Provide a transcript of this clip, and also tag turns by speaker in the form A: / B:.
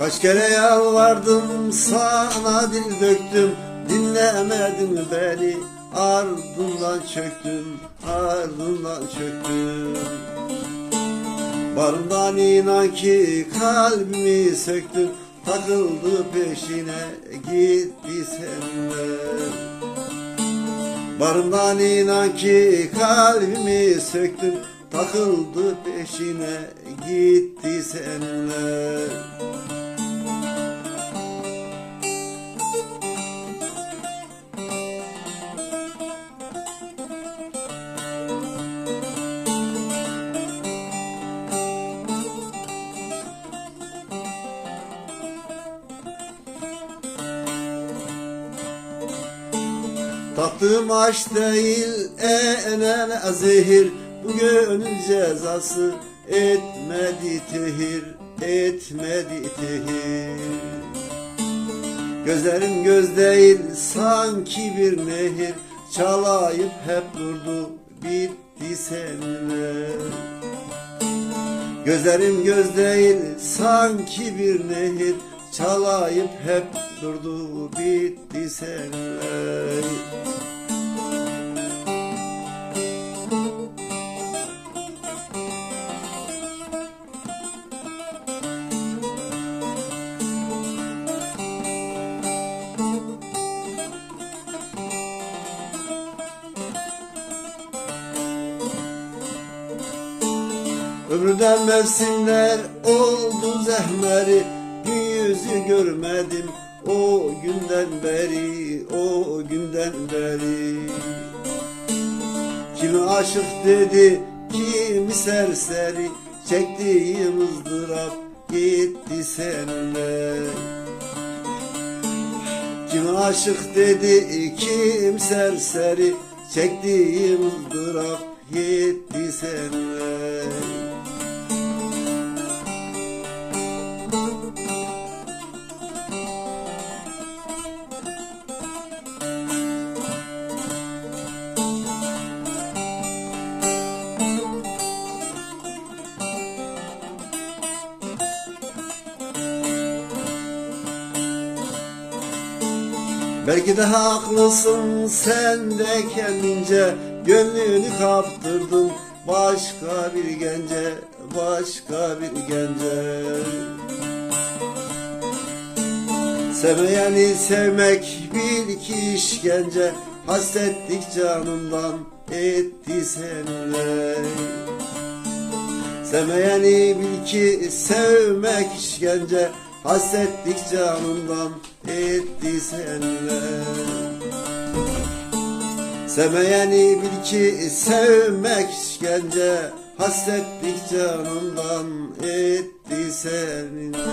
A: Kaç kere yalvardım sana dil döktüm. Dinlemedin beni ardından çöktüm Ardından çöktüm. Barından inan ki kalbimi söktüm Takıldı peşine gitti seninle. Barından inan ki kalbimi söktüm Takıldı peşine gitti seninle Tattığım aşk değil enene zehir. Bu gönül cezası etmedi tehir Etmedi tehir. Gözlerim göz değil sanki bir nehir Çalayıp hep durdu bitti seninle. Gözlerim göz değil sanki bir nehir. Çalayıp hep durdu bitti seninle Ömrümden mevsimler oldu zehmeri. Gün yüzü görmedim o günden beri O günden beri. Kimi aşık dedi kimi serseri. Çektiğim ızdırap gitti seninle. Kim aşık dedi kim serseri. Çektiğim ızdırap gitti seninle Belki de haklısın sen de kendince Gönlünü kaptırdın. Başka bir gence Başka bir gence. Sevmeyeni sevmek bil ki işkence Hasretlik canımdan etti seninle. Sevmeyeni bil ki sevmek işkence Hasretlik canımdan etti seninle Sevmeyeni bil ki sevmek işkence Hasretlik canımdan etti seninle